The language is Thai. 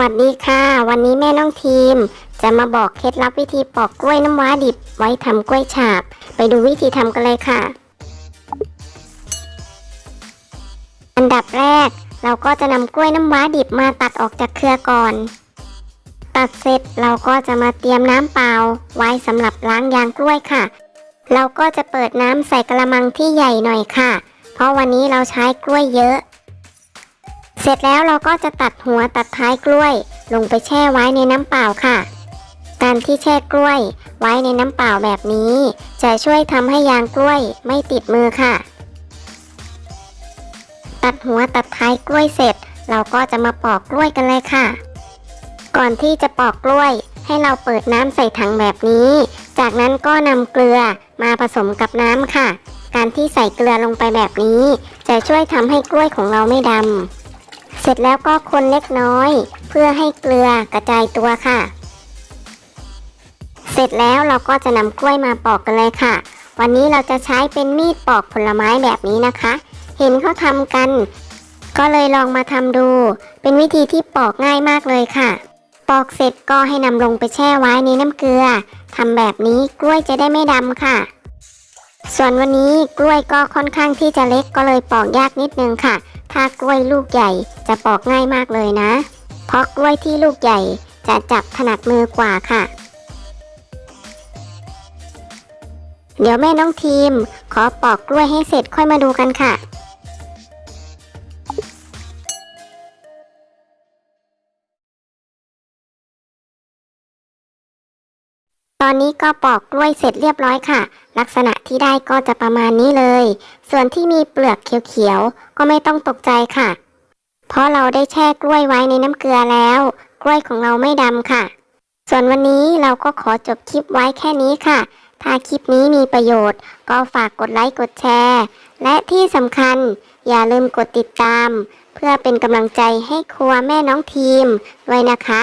วัสดีค่ะ วันนี้แม่น้องทีม จะมาบอกเคล็ดลับวิธีปอกกล้วยน้ำว้าดิบไว้ทำกล้วยฉาบ ไปดูวิธีทำกันเลยค่ะ อันดับแรก เราก็จะนำกล้วยน้ำว้าดิบมาตัดออกจากเครือก่อน ตัดเสร็จเราก็จะมาเตรียมน้ำเปล่า ไว้สำหรับล้างยางกล้วยค่ะ เราก็จะเปิดน้ำใส่กระมังที่ใหญ่หน่อยค่ะ เพราะวันนี้เราใช้กล้วยเยอะ เสร็จแล้วเราก็จะตัดหัวตัดท้ายกล้วย ลงไปแช่ไว้ในน้ำเปล่าค่ะ การที่แช่กล้วย ไว้ในน้ำเปล่าแบบนี้ จะช่วยทำให้ยางกล้วยไม่ติดมือค่ะ ตัดหัวตัดท้ายกล้วยเสร็จ เราก็จะมาปอกกล้วยกันเลยค่ะ ก่อนที่จะปอกกล้วย ให้เราเปิดน้ำใส่ถังแบบนี้ จากนั้นก็นำเกลือมาผสมกับน้ำค่ะ การที่ใส่เกลือลงไปแบบนี้ จะช่วยทำให้กล้วยของเราไม่ดำ เสร็จแล้วก็คนเล็กน้อย เพื่อให้เกลือกระจายตัวค่ะ เสร็จแล้วเราก็จะนำกล้วยมาปอกกันเลยค่ะ วันนี้เราจะใช้เป็นมีดปอกผลไม้แบบนี้นะคะ เห็นเขาทำกัน ก็เลยลองมาทำดู เป็นวิธีที่ปอกง่ายมากเลยค่ะ ปอกเสร็จก็ให้นำลงไปแช่ไว้ในน้ำเกลือทำแบบนี้กล้วยจะได้ไม่ดำค่ะส่วนวันนี้กล้วยก็ค่อนข้างที่จะเล็กก็เลยปอกยากนิดนึงค่ะ ถ้ากล้วยลูกใหญ่จะปอกง่ายมากเลยนะ เพราะกล้วยที่ลูกใหญ่จะจับถนัดมือกว่าค่ะ เดี๋ยวแม่น้องทีม ขอปอกกล้วยให้เสร็จค่อยมาดูกันค่ะ ตอนนี้ก็ปอกกล้วยเสร็จเรียบร้อยค่ะ ลักษณะที่ได้ก็จะประมาณนี้เลย ส่วนที่มีเปลือกเขียวๆก็ไม่ต้องตกใจค่ะ เพราะเราได้แช่กล้วยไว้ในน้ำเกลือแล้ว กล้วยของเราไม่ดำค่ะ ส่วนวันนี้เราก็ขอจบคลิปไว้แค่นี้ค่ะ ถ้าคลิปนี้มีประโยชน์ ก็ฝากกดไลค์กดแชร์ และที่สำคัญอย่าลืมกดติดตาม เพื่อเป็นกำลังใจให้ครัวแม่น้องทีมด้วยนะคะ